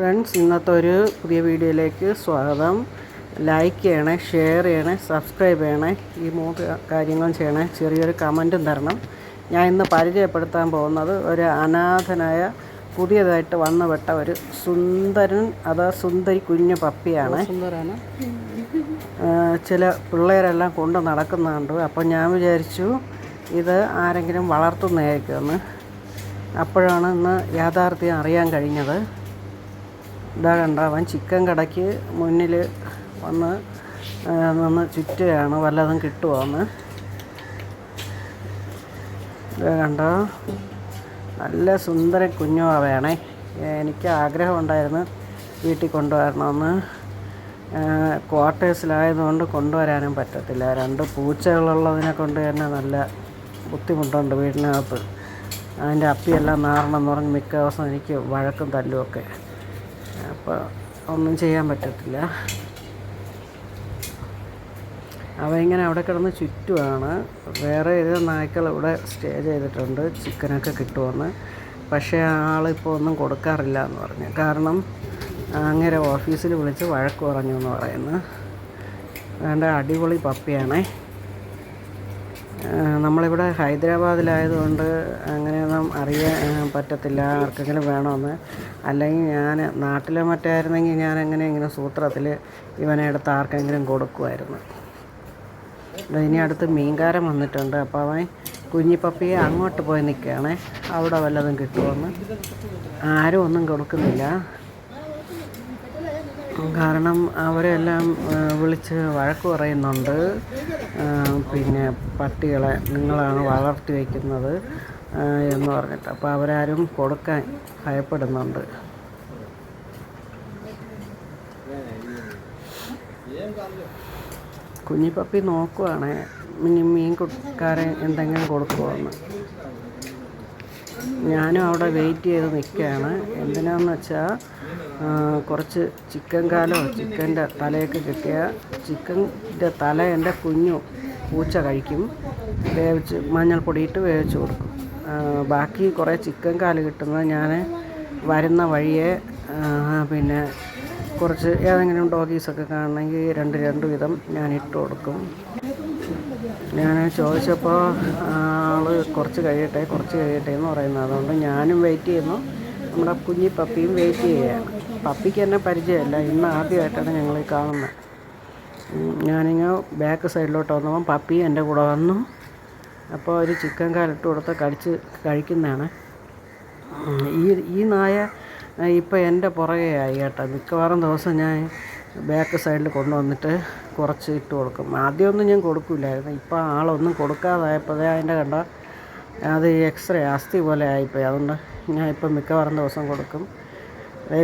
Friends ഇന്നത്തെ ഒരു പുതിയ വീഡിയോയിലേക്ക് സ്വാഗതം. ലൈക്ക് ചെയ്യണേ ഷെയർ ചെയ്യണേ സബ്സ്ക്രൈബ് ചെയ്യണേ ഈ മൂന്ന് കാര്യങ്ങളും ചെയ്യണേ ചെറിയൊരു കമന്റും തരണം. ഞാൻ ഇന്ന് പരിചയപ്പെടുത്താൻ പോകുന്നത് ഒരു അനാഥനായ പുതിയതായിട്ട് വന്നുപെട്ട ഒരു സുന്ദരൻ അതാ സുന്ദരി കുഞ്ഞു പപ്പിയാണ്. സുന്ദരാണ്. ചില പിള്ളേരെല്ലാം കൊണ്ട് നടക്കുന്നുണ്ട്. അപ്പോൾ ഞാൻ വിചാരിച്ചു ഇത് ആരെങ്കിലും വളർത്തുന്നതായിരിക്കുമെന്ന്. അപ്പോഴാണ് ഇന്ന് യാഥാർത്ഥ്യം അറിയാൻ കഴിഞ്ഞത്. ഇതാ കണ്ട ചിക്കൻ കടയ്ക്ക് മുന്നിൽ വന്ന് നിന്ന് ചുറ്റുകയാണ്. വല്ലതും കിട്ടുമോന്ന്. ഇതാ കണ്ടോ? നല്ല സുന്ദര കുഞ്ഞുവാ വേണേ എനിക്ക് ആഗ്രഹമുണ്ടായിരുന്നു വീട്ടിൽ കൊണ്ടുവരണമെന്ന്. ക്വാർട്ടേഴ്സിലായതുകൊണ്ട് കൊണ്ടുവരാനും പറ്റത്തില്ല. രണ്ട് പൂച്ചകളുള്ളതിനെ കൊണ്ട് തന്നെ നല്ല ബുദ്ധിമുട്ടുണ്ട് വീടിനകത്ത്. അതിന്റെ അപ്പിയെല്ലാം നാറണമെന്ന് പറഞ്ഞ് മിക്ക ദിവസം എനിക്ക് വഴക്കും തല്ലുമൊക്കെ. അപ്പോൾ ഒന്നും ചെയ്യാൻ പറ്റത്തില്ല. അവ ഇങ്ങനെ അവിടെ കിടന്ന് ചുറ്റുമാണ് വേറെ ഏത് നായ്ക്കൾ ഇവിടെ സ്റ്റേ ചെയ്തിട്ടുണ്ട്. ചിക്കനൊക്കെ കിട്ടുമെന്ന്. പക്ഷേ ആളിപ്പോൾ ഒന്നും കൊടുക്കാറില്ല എന്ന് പറഞ്ഞു. കാരണം അങ്ങനെ ഓഫീസിൽ വിളിച്ച് വഴക്ക് പറഞ്ഞു എന്ന് പറയുന്നു. വേണ്ട അടിപൊളി പപ്പിയാണേ. നമ്മളിവിടെ ഹൈദരാബാദിലായതുകൊണ്ട് അങ്ങനെയൊന്നും അറിയാൻ ആ, പറ്റത്തില്ല. ആർക്കെങ്കിലും വേണമെന്ന് അല്ലെങ്കിൽ ഞാൻ നാട്ടിലെ മറ്റായിരുന്നെങ്കിൽ ഞാൻ എങ്ങനെ ഇങ്ങനെ സൂത്രത്തിൽ ഇവനെ എടുത്ത് ആർക്കെങ്കിലും കൊടുക്കുമായിരുന്നു. ഇനി അടുത്ത് മീൻകാരൻ വന്നിട്ടുണ്ട്. അപ്പോൾ അവൻ കുഞ്ഞിപ്പപ്പിയെ അങ്ങോട്ട് പോയി നിൽക്കുകയാണേ. അവിടെ വല്ലതും കിട്ടുമെന്ന് ആരും ഒന്നും കൊടുക്കുന്നില്ല. കാരണം അവരെല്ലാം വിളിച്ച് വഴക്ക് പറയുന്നുണ്ട്. പിന്നെ പട്ടികളെ നിങ്ങളാണ് വളർത്തി വയ്ക്കുന്നത് എന്ന് പറഞ്ഞിട്ട്. അപ്പോൾ അവരാരും കൊടുക്കാൻ ഭയപ്പെടുന്നുണ്ട്. കുഞ്ഞിപ്പപ്പി നോക്കുവാണേ മിനി മീൻ കുട്ടിക്കാരെ എന്തെങ്കിലും കൊടുക്കുമോന്ന് ഞാനും അവിടെ വെയിറ്റ് ചെയ്ത് നിൽക്കുകയാണ്. എന്തിനാന്ന് വെച്ചാൽ കുറച്ച് ചിക്കൻ കാലോ ചിക്കന്റെ തലയൊക്കെ കിട്ടിയ ചിക്കന്റെ തല എന്റെ കുഞ്ഞു പൂച്ച കഴിക്കും. വേവിച്ച് മഞ്ഞൾപ്പൊടിയിട്ട് വേവിച്ച് കൊടുക്കും. ബാക്കി കുറേ ചിക്കൻ കാൽ കിട്ടുന്നത് ഞാൻ വരുന്ന വഴിയെ പിന്നെ കുറച്ച് ഏതെങ്കിലും ഡോഗീസൊക്കെ കാണണമെങ്കിൽ രണ്ട് രണ്ട് വിധം ഞാൻ ഇട്ട് കൊടുക്കും. ഞാൻ ചോദിച്ചപ്പോൾ ആൾ കുറച്ച് കഴിയട്ടെ കുറച്ച് കഴിയട്ടെ എന്ന് പറയുന്നത്. അതുകൊണ്ട് ഞാനും വെയിറ്റ് ചെയ്യുന്നു. നമ്മുടെ കുഞ്ഞി പപ്പിയും വെയിറ്റ് ചെയ്യുകയാണ്. പപ്പിക്ക് എന്നെ പരിചയമില്ല. ഇന്ന് ആദ്യമായിട്ടാണ് ഞങ്ങൾ ഈ കാണുന്നത് ഞാനിങ്ങനെ ബാക്ക് സൈഡിലോട്ട് വന്നപ്പം പപ്പി എന്റെ കൂടെ വന്നു. അപ്പോൾ ഒരു ചിക്കൻ കാലിട്ട് കൊടുത്ത് കടിച്ച് കഴിക്കുന്നതാണ്. ഈ ഈ നായ ഇപ്പോൾ എന്റെ പുറകെ ആയി കേട്ടോ. മിക്കവാറും ദിവസം ഞാൻ ബാക്ക് സൈഡിൽ കൊണ്ടുവന്നിട്ട് കുറച്ച് ഇട്ട് കൊടുക്കും. ആദ്യമൊന്നും ഞാൻ കൊടുക്കില്ലായിരുന്നു ഇപ്പോൾ ആളൊന്നും കൊടുക്കാതായപ്പോഴേ അതിന്റെ കണ്ട അത് എക്സ്റേ അസ്ഥി പോലെ ആയിപ്പോയി. അതുകൊണ്ട് ഞാൻ ഇപ്പം മിക്കവാറും ദിവസം കൊടുക്കും.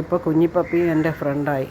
ഇപ്പോൾ കുഞ്ഞിപ്പപ്പി എന്റെ ഫ്രണ്ടായി.